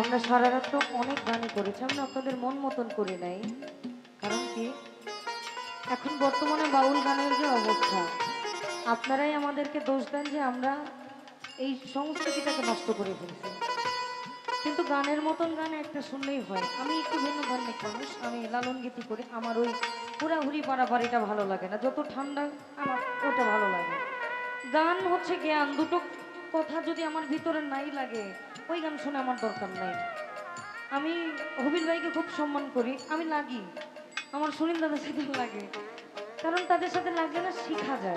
আমরা সারা রাত তো অনেক গানই করেছি, আমরা আপনাদের মন মতন করে নাই। কারণ কি? এখন বর্তমানে বাউল গানের যে অবস্থা, আপনারাই আমাদেরকে দোষ দেন যে আমরা এই সংস্কৃতিটাকে নষ্ট করে ফেলছি। কিন্তু গানের মতন গান একটা শুনলেই হয়, আমি একটু ভিন্ন ধর্মিক মানুষ, আমি লালন গীতি করি, আমার ওই হুড়াহুড়ি পাড়াপাড়িটা ভালো লাগে না, যত ঠান্ডা আমার ওটা ভালো লাগে গান হচ্ছে জ্ঞান, দুটো কথা যদি আমার ভিতরে নাই লাগে ওই গান শুনে আমার দরকার নাই। আমি হবিল ভাইকে খুব সম্মান করি, আমি লাগি। আমার সুনীল দাদার সাথে লাগে। কারণ তাদের সাথে লাগলে না শেখা যায়।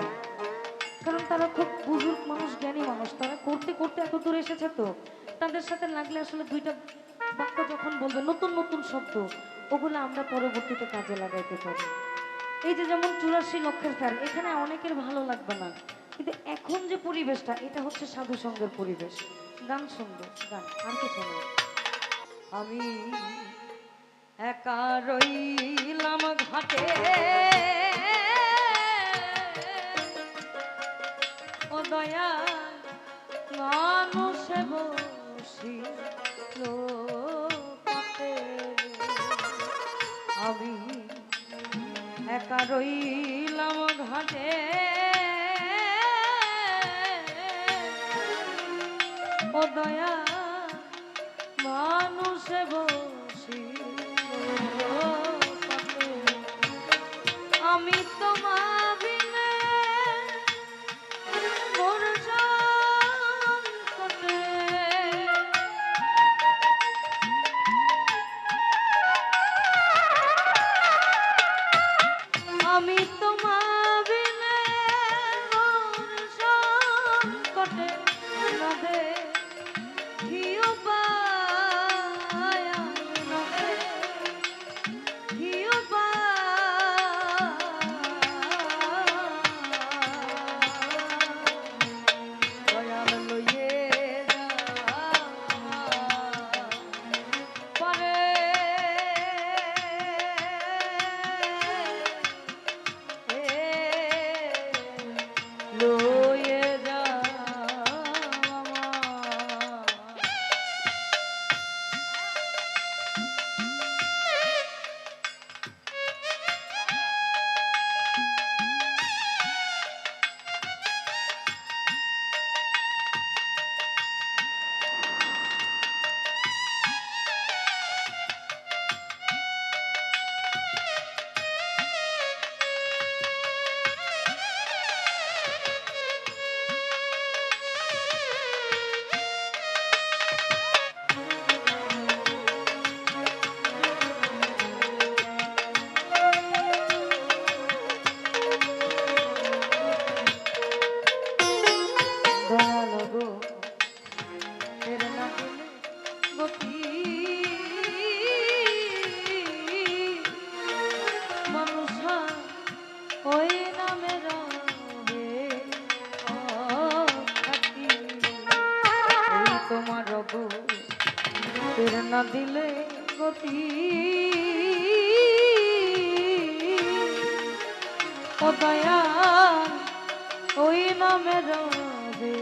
কারণ তারা খুব বুজুর্গ মানুষ, জ্ঞানী মানুষ। তারা করতে করতে এত দূর এসেছে তো। তাদের সাথে লাগলে আসলে দুইটা বাক্য যখন বলবে, নতুন নতুন শব্দ, ওগুলো আমরা পরবর্তীতে কাজে লাগাইতে পারি। এই যে যেমন চুরাশি লক্ষের ফ্যান এখানে অনেকের ভালো লাগবে না। কিন্তু এখন যে পরিবেশটা, এটা হচ্ছে সাধু সঙ্গের পরিবেশ। গান শুনব, গান, আর কিছু না। আমি একা রইলাম ঘাটে। ও দয়া মানুষে বসি আমি একা রইলাম ঘাটে। ও দয়া মানুষে দয়াল ওই নামে রবে।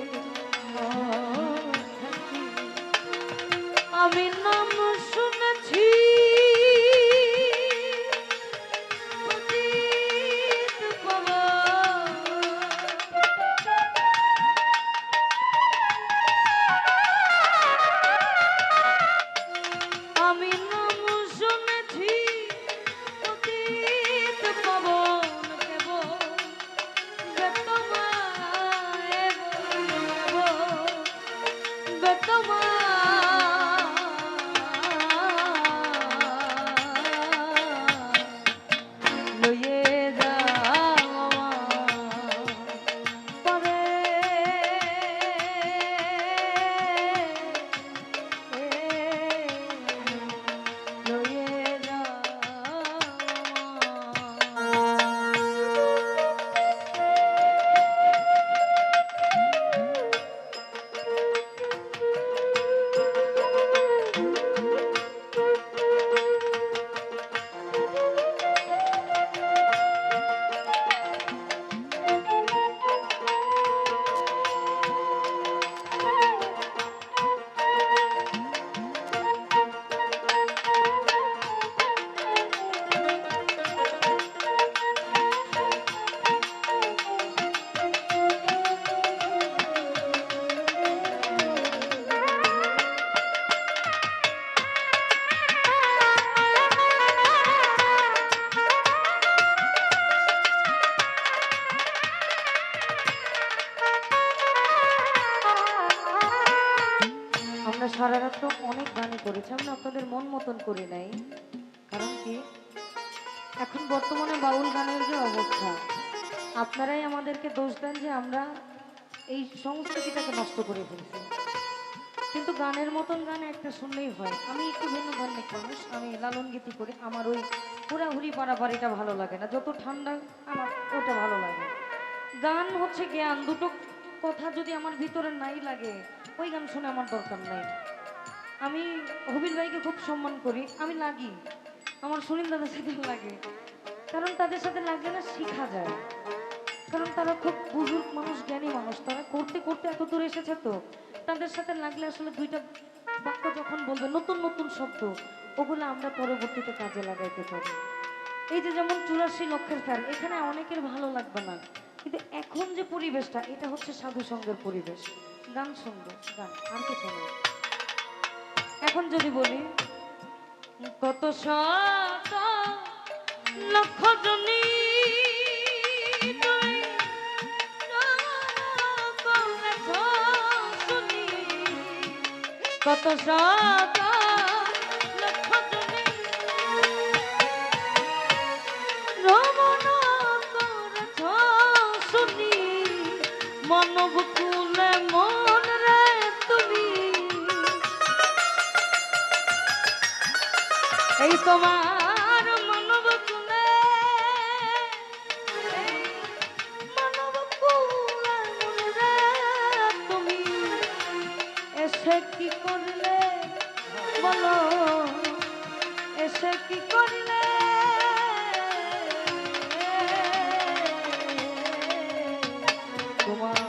আমি নাম তো অনেক গানই করেছি। আমরা আপনাদের মন মতন করি নাই। কারণ কি? এখন বর্তমানে বাউল গানের যে অবস্থা, আপনারাই আমাদেরকে দোষ দেন যে আমরা এই সংস্কৃতিটাকে নষ্ট করে ফেলছি। কিন্তু গানের মতন গান একটা শুনলেই হয়। আমি একটু ভিন্ন ধর্মিক মানুষ, আমি লালন গীতি করি, আমার ওই হুড়াহুড়ি পাড়াপাড়িটা ভালো লাগে না। যত ঠান্ডা, আমার ওটা ভালো লাগে গান হচ্ছে জ্ঞান, দুটো কথা যদি আমার ভিতরে নাই লাগে ওই গান শুনে আমার দরকার নাই। আমি হবির ভাইকে খুব সম্মান করি, আমি লাগি। আমার সুনীল দাদার সাথে লাগে। কারণ তাদের সাথে লাগলে না শেখা যায়। কারণ তারা খুব বুজুর্গ মানুষ, জ্ঞানী মানুষ। তারা করতে করতে এত দূর এসেছে তো। তাদের সাথে লাগলে আসলে দুইটা বাক্য যখন বলবে, নতুন নতুন শব্দ, ওগুলো আমরা পরবর্তীতে কাজে লাগাইতে পারি। এই যে যেমন চুরাশি লক্ষের ফ্যান, এখানে অনেকের ভালো লাগবে না। কিন্তু এখন যে পরিবেশটা, এটা হচ্ছে সাধু সঙ্গের পরিবেশ। গান শুনব, গান, আর কিছু না। এখন যদি বলি, কত শত লক্ষ জনী কত শত এই তোমার মানব কুলে। মানব কুলে তুমি এসে কি করলে বলো? এসে কি করলে? তোমার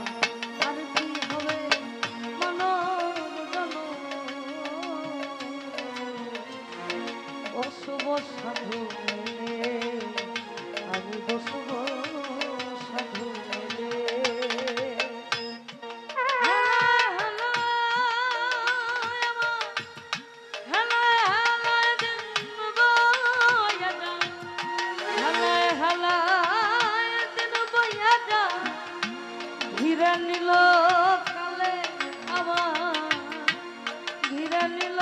ঘিরে নিল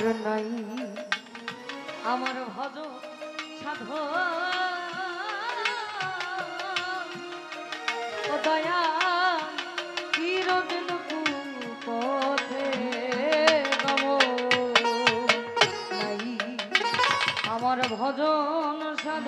আর নাই। আমার ভজ সাধ আমার ভজন সাধ